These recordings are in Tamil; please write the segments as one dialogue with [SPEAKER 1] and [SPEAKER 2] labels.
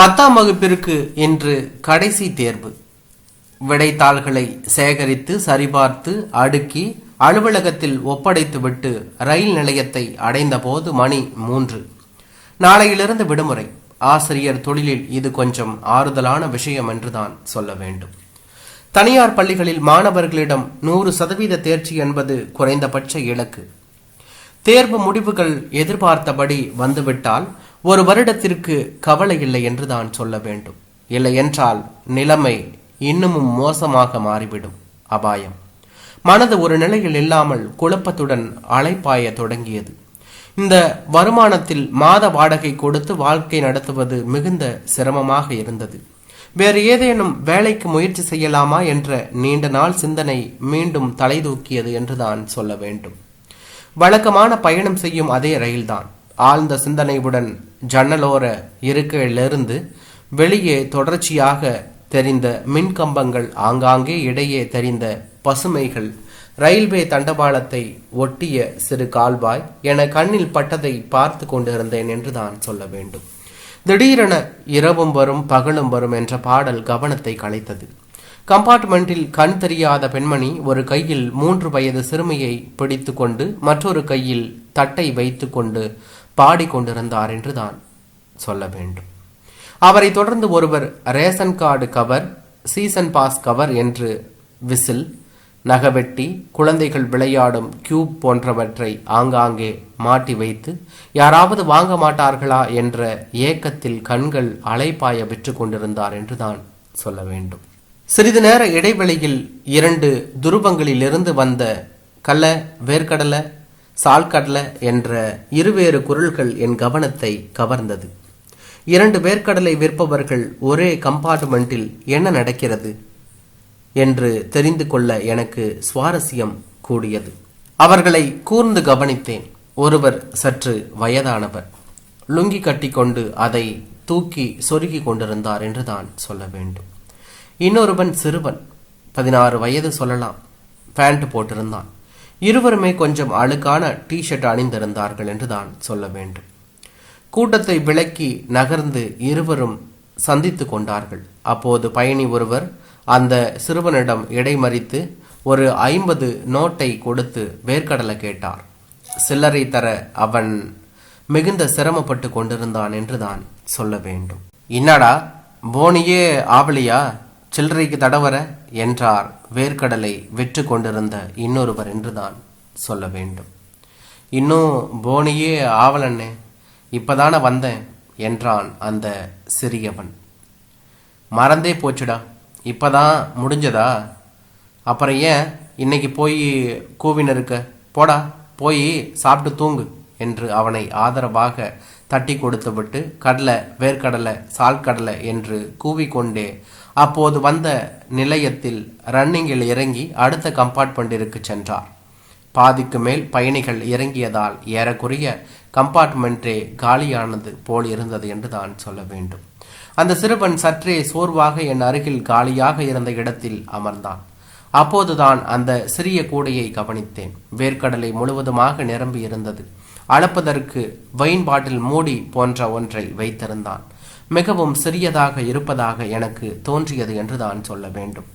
[SPEAKER 1] பத்தாம் வகுப்பிற்கு இன்று கடைசி தேர்வு. விடைத்தாள்களை சேகரித்து சரிபார்த்து அடுக்கி அலுவலகத்தில் ஒப்படைத்துவிட்டு ரயில் நிலையத்தை அடைந்தபோது மணி மூன்று. நாளையிலிருந்து விடுமுறை. ஆசிரியர் தொழிலில் இது கொஞ்சம் ஆறுதலான விஷயம் என்றுதான் சொல்ல வேண்டும். தனியார் பள்ளிகளில் மாணவர்களிடம் நூறு சதவீத தேர்ச்சி என்பது குறைந்தபட்ச இலக்கு. தேர்வு முடிவுகள் எதிர்பார்த்தபடி வந்துவிட்டால் ஒரு வருடத்திற்கு கவலை இல்லை என்று தான் சொல்ல வேண்டும். இல்லை என்றால் நிலைமை இன்னமும் மோசமாக மாறிவிடும். அபாயம். மனது ஒரு நிலையில் இல்லாமல் குழப்பத்துடன் அலைப்பாய தொடங்கியது. இந்த வருமானத்தில் மாத வாடகை கொடுத்து வாழ்க்கை நடத்துவது மிகுந்த சிரமமாக இருந்தது. வேறு ஏதேனும் வேலைக்கு முயற்சி செய்யலாமா என்ற நீண்ட நாள் சிந்தனை மீண்டும் தலைதூக்கியது என்றுதான் சொல்ல வேண்டும். வழக்கமான பயணம் செய்யும் அதே ரயில்தான். ஆழ்ந்த சிந்தனையுடன் ஜன்னலோர இருக்கையிலிருந்து வெளியே தொடர்ச்சியாக தெரிந்த மின்கம்பங்கள் ஆங்காங்கே இடையே தெரிந்த பசுமைகள் ரயில்வே தண்டவாளத்தை ஒட்டிய சிறு கால்வாய் என கண்ணில் பட்டதை பார்த்து கொண்டிருந்தேன் என்று தான் சொல்ல வேண்டும். திடீரென இரவும் வரும் பகலும் வரும் என்ற பாடல் கவனத்தை கலைத்தது. கம்பார்ட்மெண்டில் கண் தெரியாத பெண்மணி ஒரு கையில் மூன்று வயது சிறுமியை பிடித்து கொண்டு மற்றொரு கையில் தட்டை வைத்து கொண்டு பாடிக்கொண்டிருந்தார் என்று தான் சொல்ல வேண்டும். அவரை தொடர்ந்து ஒருவர் ration card cover season pass cover என்று விசில் நகவெட்டி குழந்தைகள் விளையாடும் கியூப் போன்றவற்றை ஆங்காங்கே மாட்டி வைத்து யாராவது வாங்க மாட்டார்களா என்ற ஏக்கத்தில் கண்கள் அலைப்பாய விற்று கொண்டிருந்தார் என்றுதான் சொல்ல வேண்டும். சிறிது நேர இடைவெளியில் இரண்டு துருவங்களிலிருந்து வந்த கல்ல வேர்க்கடலை சால்கடல என்ற இருவேறு குரல்கள் என் கவனத்தை கவர்ந்தது. இரண்டு வேர்க்கடலை விற்பவர்கள் ஒரே கம்பார்ட்மெண்ட்டில் என்ன நடக்கிறது என்று தெரிந்து கொள்ள எனக்கு சுவாரஸ்யம் கூடியது. அவர்களை கூர்ந்து கவனித்தேன். ஒருவர் சற்று வயதானவர். லுங்கி கட்டிக்கொண்டு அதை தூக்கி சொருகி கொண்டிருந்தார் என்று தான் சொல்ல வேண்டும். இன்னொருவன் சிறுவன். பதினாறு வயது சொல்லலாம். பேண்ட் போட்டிருந்தான். இருவருமே கொஞ்சம் அழுக்கான டிஷர்ட் அணிந்திருந்தார்கள் என்று தான் சொல்ல வேண்டும். கூட்டத்தை விலக்கி நகர்ந்து இருவரும் சந்தித்து கொண்டார்கள். அப்போது பயணி ஒருவர் அந்த சிறுவனிடம் இடைமறித்து ஒரு ஐம்பது நோட்டை கொடுத்து வேர்க்கடலை கேட்டார். சில்லறை தர அவன் மிகுந்த சிரமப்பட்டு கொண்டிருந்தான் என்றுதான் சொல்ல வேண்டும். என்னடா போனியே ஆவலியா? சில்லறைக்கு தடவர என்றார். வேர்க்கடலை வெற்று கொண்டிருந்த இன்னொருவர் என்றுதான் சொல்ல வேண்டும். இன்னும் போனியே ஆவலண்ணே இப்பதானே வந்தேன் என்றான் அந்த சிறியவன். மறந்தே போச்சுடா இப்பதான் முடிஞ்சதா? அப்புறம் ஏன் இன்னைக்கு போய் கூவின இருக்க? போடா போய் சாப்பிட்டு தூங்கு என்று அவனை ஆதரவாக தட்டி கொடுத்து விட்டு கடலை வேர்க்கடலை சால்கடலை என்று கூவிக்கொண்டே அப்போது வந்த நிலையத்தில் ரன்னிங்கில் இறங்கி அடுத்த கம்பார்ட்மெண்ட்டிற்கு சென்றார். பாதிக்கு மேல் பயணிகள் இறங்கியதால் ஏறக்குறைய கம்பார்ட்மெண்ட்டே காலியானது போல் இருந்தது என்று தான் சொல்ல வேண்டும். அந்த சிறுவன் சற்றே சோர்வாக என் அருகில் காலியாக இருந்த இடத்தில் அமர்ந்தான். அப்போதுதான் அந்த சிறிய கூடையை கவனித்தேன். வேர்க்கடலை முழுவதுமாக நிரம்பி இருந்தது அளப்பதற்கு வைன் பாட்டில் மூடி போன்ற ஒன்றை வைத்திருந்தான். மிகவும் சிறியதாக இருப்பதாக எனக்கு தோன்றியது என்று தான் சொல்ல வேண்டும்.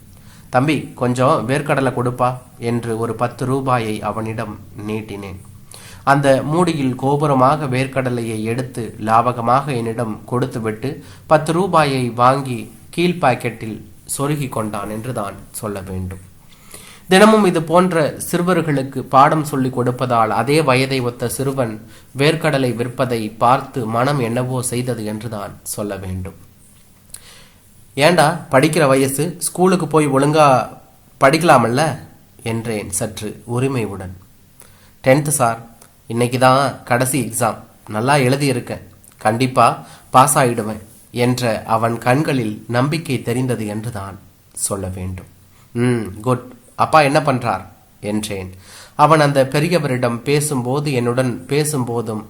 [SPEAKER 1] தம்பி கொஞ்சம் வேர்க்கடலை கொடுப்பா என்று ஒரு பத்து ரூபாயை அவனிடம் நீட்டினேன். அந்த மூடியில் கோபுரமாக வேர்க்கடலையை எடுத்து லாபகமாக என்னிடம் கொடுத்துவிட்டு பத்து ரூபாயை வாங்கி கீழ் பாக்கெட்டில் சொருகி கொண்டான் என்று தான் சொல்ல வேண்டும். தினமும் இது போன்ற சிறுவர்களுக்கு பாடம் சொல்லிக் கொடுப்பதால் அதே வயதை ஒத்த சிறுவன் வேர்க்கடலை விற்பதை பார்த்து மனம் என்னவோ செய்தது என்றுதான் சொல்ல வேண்டும். ஏண்டா? படிக்கிற வயசு? ஸ்கூலுக்கு போய் ஒழுங்கா படிக்கலாமல்ல? என்றேன் சற்று உரிமையுடன். டென்த்து சார் இன்னைக்கு தான் கடைசி எக்ஸாம் நல்லா எழுதியிருக்கேன். கண்டிப்பா பாஸ் ஆயிடுவேன் என்ற அவன் கண்களில் நம்பிக்கை தெரிந்தது என்றுதான் சொல்ல வேண்டும். ம் குட் அப்பா என்ன பண்றார்? என்றேன். அவன் அந்த பெரியவரிடம் பேசும்போது என்னுடன் பேசும்போதும்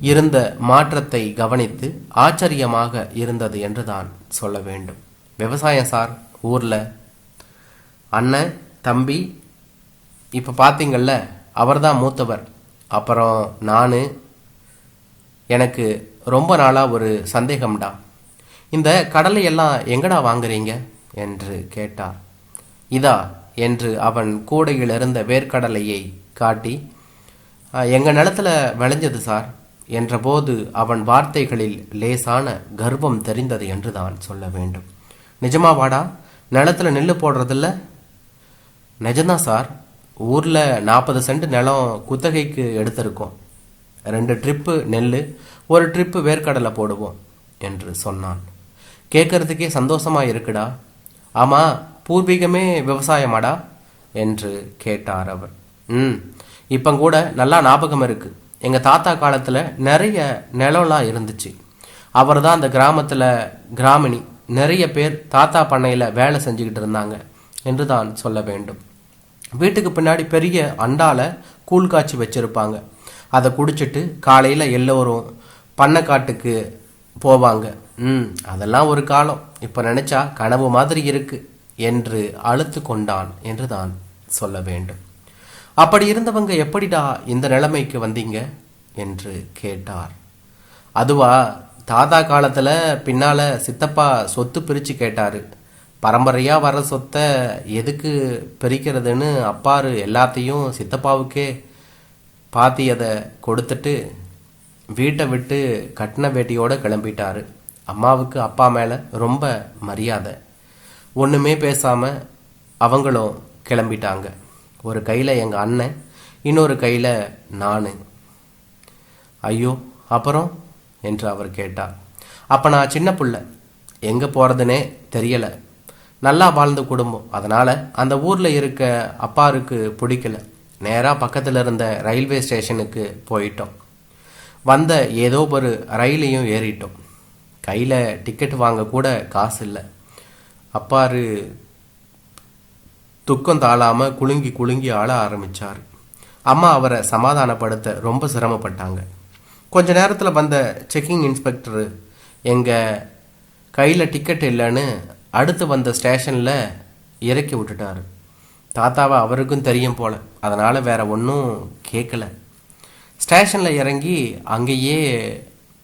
[SPEAKER 1] இருந்த மாற்றத்தை கவனித்து ஆச்சரியமாக இருந்தது என்றுதான் சொல்ல வேண்டும். விவசாயம் சார் ஊர்ல. அண்ணன் தம்பி இப்போ பார்த்தீங்கள்ல அவர்தான் மூத்தவர். அப்புறம் நான். எனக்கு ரொம்ப நாளாக ஒரு சந்தேகம்டா. இந்த கடலை எல்லாம் எங்கடா வாங்குறீங்க? என்று கேட்டார். இதா என்று அவன் கூடையில் இருந்த வேர்க்கடலையை காட்டி எங்கள் நிலத்தில் நிலத்துல விளைஞ்சது சார் என்றபோது அவன் வார்த்தைகளில் லேசான கர்வம் தெரிந்தது என்று தான் சொல்ல வேண்டும். நிஜமா வாடா நிலத்துல நெல் போடுறதில்ல? நிஜம்தான் சார். ஊரில் நாற்பது சென்ட் நிலம் குத்தகைக்கு எடுத்திருக்கோம். ரெண்டு ட்ரிப்பு நெல் ஒரு ட்ரிப்பு வேர்க்கடலை போடுவோம் என்று சொன்னான். கேட்கறதுக்கே சந்தோஷமாக இருக்குடா. ஆமாம் பூர்வீகமே விவசாயமாடா? என்று கேட்டார் அவர். ம் இப்போ கூட நல்லா ஞாபகம் இருக்கு. எங்கள் தாத்தா காலத்தில் நிறைய நிலம்லாம் இருந்துச்சு. அவர் தான் அந்த கிராமத்தில் கிராமிணி. நிறைய பேர் தாத்தா பண்ணையில் வேலை செஞ்சுக்கிட்டு இருந்தாங்க என்று தான் சொல்ல வேண்டும். வீட்டுக்கு பின்னாடி பெரிய அண்டால கூழ் காய்ச்சி வச்சுருப்பாங்க. அதை குடிச்சிட்டு காலையில் எல்லோரும் பண்ணைக்காட்டுக்கு போவாங்க. ம் அதெல்லாம் ஒரு காலம். இப்போ நினச்சா கனவு மாதிரி இருக்குது என்று அழுத்து கொண்டான் என்று தான் சொல்ல வேண்டும். அப்படி இருந்தவங்க எப்படிடா இந்த நிலைமைக்கு வந்தீங்க? என்று கேட்டார். அதுவா தாத்தா காலத்தில் பின்னால் சித்தப்பா சொத்து பிரித்து கேட்டாரு. பரம்பரையாக வர சொத்தை எதுக்கு பிரிக்கிறதுன்னு அப்பாரு எல்லாத்தையும் சித்தப்பாவுக்கே பாத்தி அதை கொடுத்துட்டு வீட்டை விட்டு கட்டின வேட்டியோடு கிளம்பிட்டாரு. அம்மாவுக்கு அப்பா மேலே ரொம்ப மரியாதை. ஒன்றுமே பேசாமல் அவங்களும் கிளம்பிட்டாங்க. ஒரு கையில் எங்கள் அண்ணன் இன்னொரு கையில் நான். ஐயோ அப்புறம்? என்று அவர் கேட்டார் அப்போ நான் சின்ன பிள்ளை. எங்கே போகிறதுனே தெரியலை. நல்லா வாழ்ந்த குடும்பம். அதனால் அந்த ஊரில் இருக்க அப்பாருக்கு பிடிக்கல. நேராக பக்கத்தில் இருந்த ரயில்வே ஸ்டேஷனுக்கு போயிட்டோம். வந்த ஏதோ ஒரு ரயிலையும் ஏறிட்டோம். கையில் டிக்கெட் வாங்க கூட காசு இல்லை. அப்பாரு துக்கம் தாழாமல் குலுங்கி குலுங்கி ஆள ஆரம்பிச்சார். அம்மா அவரை சமாதானப்படுத்த ரொம்ப சிரமப்பட்டாங்க. கொஞ்ச நேரத்தில் வந்த செக்கிங் இன்ஸ்பெக்டர் எங்கள் கையில் டிக்கெட் இல்லைன்னு அடுத்து வந்த ஸ்டேஷனில் இறக்கி விட்டுட்டாரு. தாத்தாவை அவருக்கும் தெரியும் போல. அதனால் வேற ஒன்றும் கேட்கல ஸ்டேஷனில் இறங்கி அங்கேயே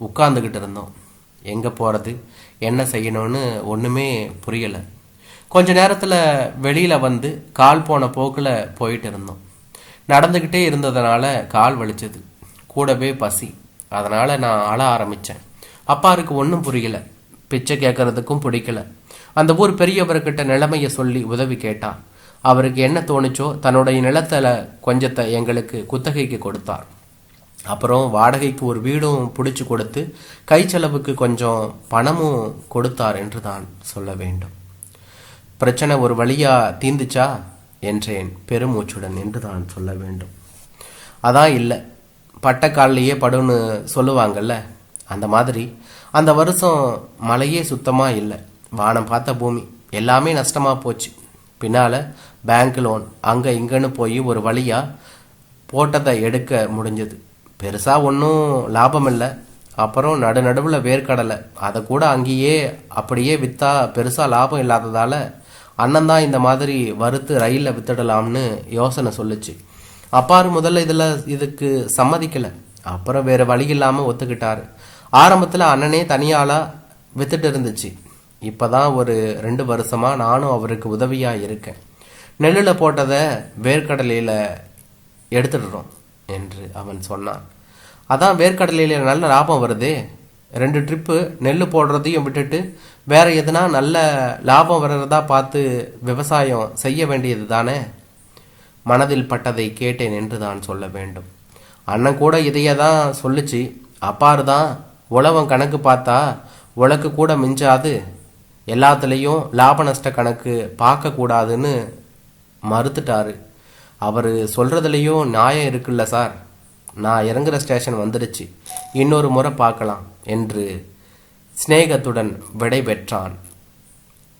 [SPEAKER 1] உட்காந்துக்கிட்டு இருந்தோம். எங்கே போகிறது என்ன செய்யணும்னு ஒன்றுமே புரியல. கொஞ்ச நேரத்தில் வெளியில் வந்து கால் போன போக்கில் போயிட்டு இருந்தோம். நடந்துக்கிட்டே இருந்ததுனால கால் வலிச்சது. கூடவே பசி. அதனால் நான் அழ ஆரம்பித்தேன் அப்பாருக்கு ஒன்றும் புரியல. பிச்சை கேட்கறதுக்கும் பிடிக்கல. அந்த ஊர் பெரியவர்கிட்ட நிலைமையை சொல்லி உதவி கேட்டார் அவருக்கு என்ன தோணுச்சோ தன்னுடைய நிலத்தில் கொஞ்சத்தை எங்களுக்கு குத்தகைக்கு கொடுத்தார். அப்புறம் வாடகைக்கு ஒரு வீடும் பிடிச்சு கொடுத்து கை செலவுக்கு கொஞ்சம் பணமும் கொடுத்தார் என்று தான் சொல்ல வேண்டும். பிரச்சனை ஒரு வழியா தீந்துச்சா என்றேன் பெருமூச்சுடன் என்று தான் சொல்ல வேண்டும். அதான் இல்லை. பட்டக்கால்லையே படுன்னு சொல்லுவாங்கல்ல அந்த மாதிரி. அந்த வருஷம் மழையே சுத்தமாக இல்லை. வானம் பார்த்த பூமி எல்லாமே நஷ்டமாக போச்சு. பின்னால் பேங்க் லோன் அங்கே இங்கேன்னு போய் ஒரு வழியாக போட்டதை எடுக்க முடிஞ்சது. பெருசாக ஒன்றும் லாபம் இல்லை. அப்புறம் நடு நடுவில் வேர்க்கடலை. அதை கூட அங்கேயே அப்படியே விற்றா பெருசாக லாபம் இல்லாததால் அண்ணன் தான் இந்த மாதிரி வறுத்து ரயிலில் வித்துடலாம்னு யோசனை சொல்லுச்சு. அப்பாரு முதல்ல இதில் இதுக்கு சம்மதிக்கலை. அப்புறம் வேறு வழி இல்லாமல் ஒத்துக்கிட்டார். ஆரம்பத்தில் அண்ணனே தனியாளாக வித்துட்டு இருந்துச்சு. இப்போ தான் ஒரு ரெண்டு வருஷமாக நானும் அவருக்கு உதவியாக இருக்கேன். நெல்லில் போட்டதை வேர்க்கடலையில் எடுத்துடுறோம் என்று அவன் சொன்னான். அதான் வேர்க்கடலையில நல்ல லாபம் வருதே. ரெண்டு ட்ரிப்பு நெல் போடுறதையும் விட்டுட்டு வேறு எதுனா நல்ல லாபம் வர்றதா பார்த்து விவசாயம் செய்ய வேண்டியது தானே? மனதில் பட்டதை கேட்டேன் என்று தான் சொல்ல வேண்டும். அண்ணன் கூட இதையே தான் சொல்லுச்சு. அப்பாரு தான் உழவன் கணக்கு பார்த்தா உழக்கு கூட மிஞ்சாது. எல்லாத்துலேயும் லாப நஷ்ட கணக்கு பார்க்கக்கூடாதுன்னு மறுத்துட்டாரு. அவர் சொல்கிறதுலேயும் நியாயம் இருக்குல்ல சார்? நான் இறங்குற ஸ்டேஷன் வந்துடுச்சு. இன்னொரு முறை பார்க்கலாம் என்று சிநேகத்துடன் விடை பெற்றான்.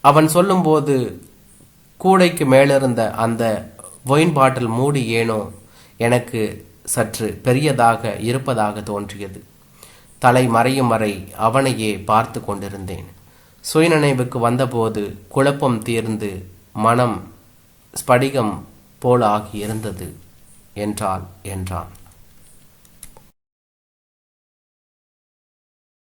[SPEAKER 1] அவன் சொல்லும்போது கூடைக்கு மேலிருந்த அந்த ஒயின் பாட்டில் மூடி ஏனோ எனக்கு சற்று பெரியதாக இருப்பதாக தோன்றியது. தலை மறையும் வரை அவனையே பார்த்து கொண்டிருந்தேன். சுயநினைவுக்கு வந்தபோது குழப்பம் தீர்ந்து மனம் ஸ்படிகம் போலாகி இருந்தது என்றால் என்றான்.